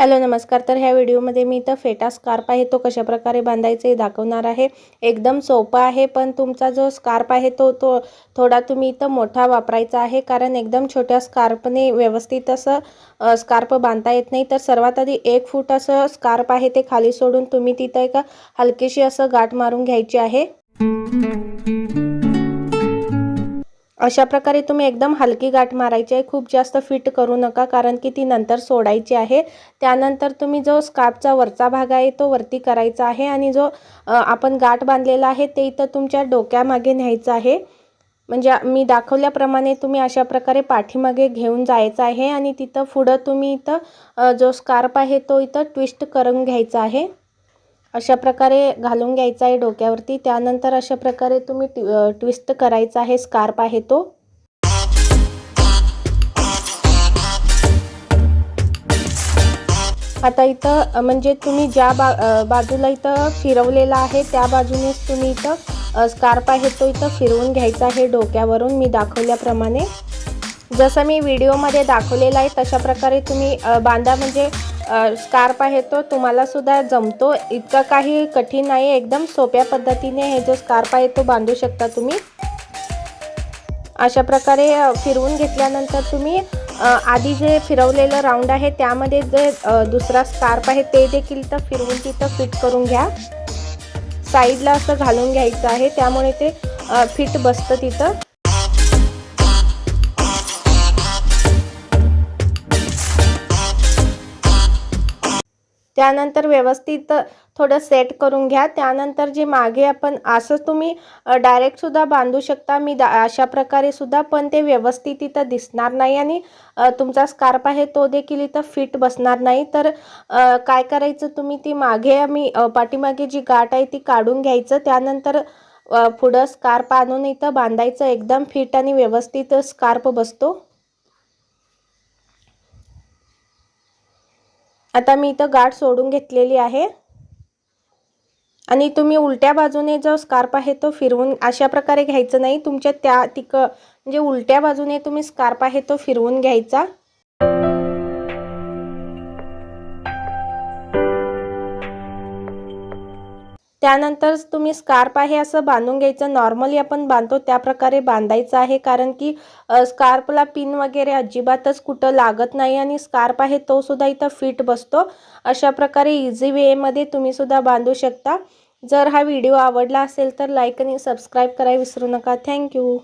Hello नमस्कार. तर ह्या व्हिडिओमध्ये मी इथं फेटा स्कार्प आहे तो कशा प्रकारे हे दाखवणार आहे. एकदम सोपा आहे पण तुमचा जो स्कार्प आहे तो तो थोडा तुम्ही इथं मोठा वापरायचा आहे कारण एकदम छोट्या स्कार्पने व्यवस्थित असं स्कार्प बांधता येत नाही. तर सर्वात आधी एक फूट असं स्कार्प आहे ते खाली सोडून तुम्ही तिथं एका हलकीशी असं गाठ मारून घ्यायची आहे. अशा प्रकारे तुम्ही एकदम हलकी गाठ मारायची आहे. खूप जास्त फिट करू नका कारण की ती नंतर सोडायची आहे. त्यानंतर तुम्ही जो स्कार्पचा वरचा भाग आहे तो वरती करायचा आहे आणि जो आपण गाठ बांधलेला आहे ते इथं तुमच्या डोक्यामागे न्यायचं आहे. म्हणजे मी दाखवल्याप्रमाणे तुम्ही अशा प्रकारे पाठीमागे घेऊन जायचं आहे आणि तिथं पुढं तुम्ही इथं जो स्कार्प आहे तो इथं ट्विस्ट करून घ्यायचा आहे. अशा प्रकारे घालून घ्यायचा आहे डोक्यावरती. त्यानंतर अशा प्रकारे तुम्ही ट्वि ट्विस्ट करायचा आहे. स्कार्प आहे तो. आता इथं म्हणजे तुम्ही ज्या बा बाजूला इथं फिरवलेला आहे त्या बाजूनेच तुम्ही इथं स्कार्प आहे तो इथं फिरवून घ्यायचा आहे डोक्यावरून. मी दाखवल्याप्रमाणे. जसं मी व्हिडिओमध्ये दाखवलेलं आहे तशा प्रकारे तुम्ही बांधा म्हणजे स्कार्प आहे तो तुम्हाला सुद्धा जमतो. इतका काही कठीण नाही एकदम सोप्या पद्धतीने हे जो स्कार्प आहे तो बांधू शकता तुम्ही. अशा प्रकारे फिरवून घेतल्यानंतर तुम्ही आधी जे फिरवलेलं राऊंड आहे त्यामध्ये जे दुसरा स्कार्प आहे ते देखील तर फिरवून तिथं फिट करून घ्या. साईडला असं घालून घ्यायचं आहे. त्यामुळे ते फिट बसतं तिथं. त्यानंतर व्यवस्थित थोडं सेट करून घ्या. त्यानंतर जे मागे आपण असं तुम्ही डायरेक्टसुद्धा बांधू शकता. मी दा अशा प्रकारे सुद्धा पण ते व्यवस्थित इथं दिसणार नाही आणि तुमचा स्कार्प आहे तो देखील इथं फिट बसणार नाही. तर काय करायचं तुम्ही ती मागे आम्ही पाठीमागे जी गाठ आहे ती काढून घ्यायचं. त्यानंतर पुढं स्कार्प आणून इथं बांधायचं. एकदम फिट आणि व्यवस्थित स्कार्प बसतो. आता मी इथं गाठ सोडून घेतलेली आहे. आणि तुम्ही उलट्या बाजूने जो स्कार्प आहे तो फिरवून अशा प्रकारे घ्यायचं नाही. तुमच्या त्या तिक म्हणजे उलट्या बाजूने तुम्ही स्कार्प आहे तो फिरवून घ्यायचा. त्यानंतर तुम्ही स्कार्प आहे असं बांधून घ्यायचं. नॉर्मली आपण बांधतो त्या प्रकारे बांधायचं आहे. कारण की स्कार्पला पिन वगैरे अजिबातच कुठं लागत नाही आणि स्कार्प आहे तो सुद्धा इथं फिट बसतो. अशा प्रकारे इझी वेमध्ये तुम्ही सुद्धा बांधू शकता. जर हा व्हिडिओ आवडला असेल तर लाईक आणि सबस्क्राईब करायला विसरू नका. थँक्यू